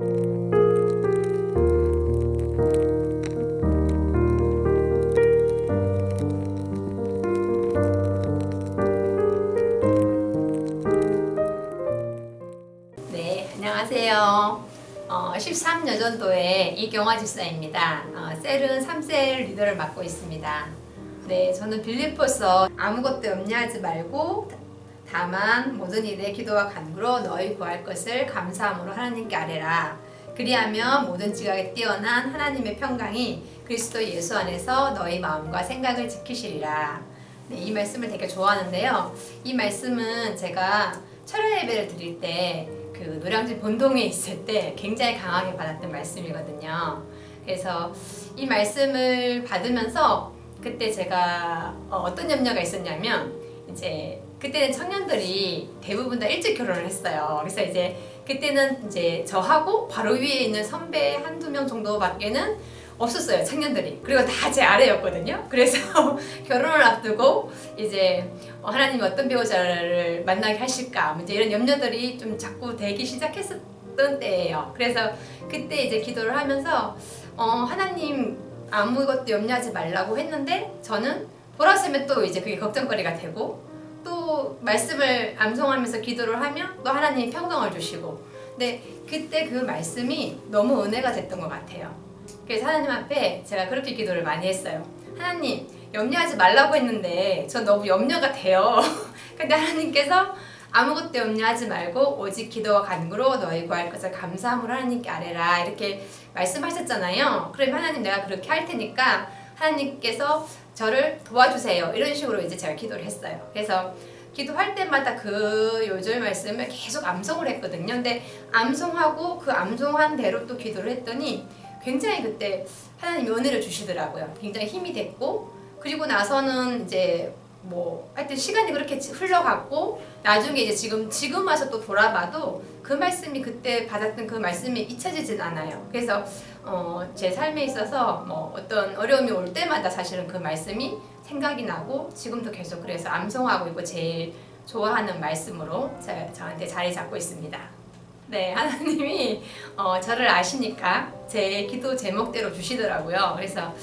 네, 안녕하세요. 어, 13여전도의 이경화 집사입니다. 어, 셀은 3셀 리더를 맡고 있습니다. 네, 저는 빌립보서 아무것도 염려하지 말고 다만 모든 일에 기도와 간구로 너희 구할 것을 감사함으로 하나님께 아뢰라. 그리하면 모든 지각에 뛰어난 하나님의 평강이 그리스도 예수 안에서 너희 마음과 생각을 지키시리라. 네, 이 말씀을 되게 좋아하는데요. 이 말씀은 제가 철야 예배를 드릴 때 그 노량진 본동에 있을 때 굉장히 강하게 받았던 말씀이거든요. 그래서 이 말씀을 받으면서 그때 제가 어, 어떤 염려가 있었냐면 이제 그때는 청년들이 대부분 다 일찍 결혼을 했어요. 그래서 이제 그때는 이제 저하고 바로 위에 있는 선배 한두 명 정도밖에는 없었어요 청년들이. 그리고 다 제 아래였거든요. 그래서 결혼을 앞두고 이제 어, 하나님이 어떤 배우자를 만나게 하실까 뭐 이제 이런 염려들이 좀 자꾸 되기 시작했었던 때예요. 그래서 그때 이제 기도를 하면서 어, 하나님 아무것도 염려하지 말라고 했는데 저는 돌아서면 또 이제 그게 걱정거리가 되고 또 말씀을 암송하면서 기도를 하면 또 하나님이 평강을 주시고 근데 그때 그 말씀이 너무 은혜가 됐던 것 같아요 그래서 하나님 앞에 제가 그렇게 기도를 많이 했어요. 하나님 염려하지 말라고 했는데 전 너무 염려가 돼요. 근데 하나님께서 아무것도 염려하지 말고 오직 기도와 간구로 너희 구할 것을 감사함으로 하나님께 아뢰라 이렇게 말씀하셨잖아요. 그럼 하나님 내가 그렇게 할 테니까 하나님께서 저를 도와주세요. 이런 식으로 이제 제가 기도를 했어요. 그래서 기도할 때마다 그 요절 말씀을 계속 암송을 했거든요. 근데 암송하고 그 암송한 대로 또 기도를 했더니 굉장히 그때 하나님이 은혜를 주시더라고요. 굉장히 힘이 됐고 그리고 나서는 이제 뭐 하여튼 시간이 그렇게 흘러갔고 나중에 이제 지금 지금 와서 또 돌아봐도 그 말씀이 그때 받았던 그 말씀이 잊혀지진 않아요. 그래서 어, 제 삶에 있어서 뭐 어떤 어려움이 올 때마다 사실은 그 말씀이 생각이 나고 지금도 계속 그래서 암송하고 있고 제일 좋아하는 말씀으로 제, 저한테 자리 잡고 있습니다. 네, 하나님이 어, 저를 아시니까 제 기도 제목대로 주시더라고요. 그래서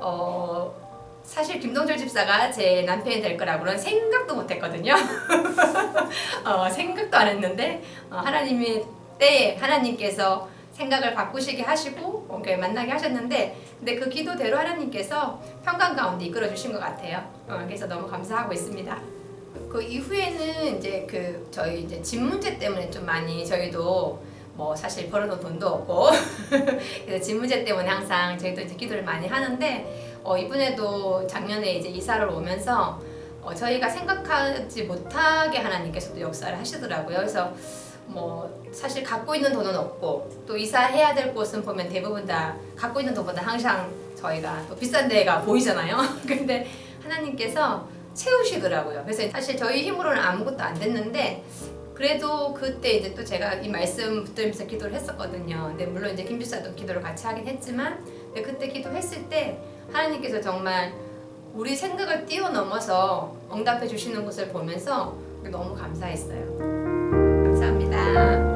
어, 사실 김동철 집사가 제 남편이 될 거라고는 생각도 못했거든요. 어, 생각도 안 했는데 어, 하나님이 때에 하나님께서 생각을 바꾸시게 하시고 어, 이렇게 만나게 하셨는데 근데 그 기도대로 하나님께서 평강 가운데 이끌어 주신 것 같아요. 어, 그래서 너무 감사하고 있습니다. 그 이후에는 이제 그 저희 이제 집 문제 때문에 좀 많이 저희도 뭐 사실 벌어놓은 돈도 없고 그래서 집 문제 때문에 항상 저희도 이제 기도를 많이 하는데 어 이번에도 작년에 이제 이사를 오면서 어 저희가 생각하지 못하게 하나님께서도 역사를 하시더라고요. 그래서 뭐 사실 갖고 있는 돈은 없고 또 이사해야 될 곳은 보면 대부분 다 갖고 있는 돈보다 항상 저희가 또 비싼 데가 보이잖아요. 근데 하나님께서 채우시더라고요. 그래서 사실 저희 힘으로는 아무것도 안 됐는데 그래도 그때 이제 또 제가 이 말씀 붙들면서 기도를 했었거든요. 근데 물론 이제 김주사도 기도를 같이 하긴 했지만 근데 그때 기도했을 때 하나님께서 정말 우리 생각을 뛰어넘어서 응답해 주시는 것을 보면서 너무 감사했어요. 감사합니다.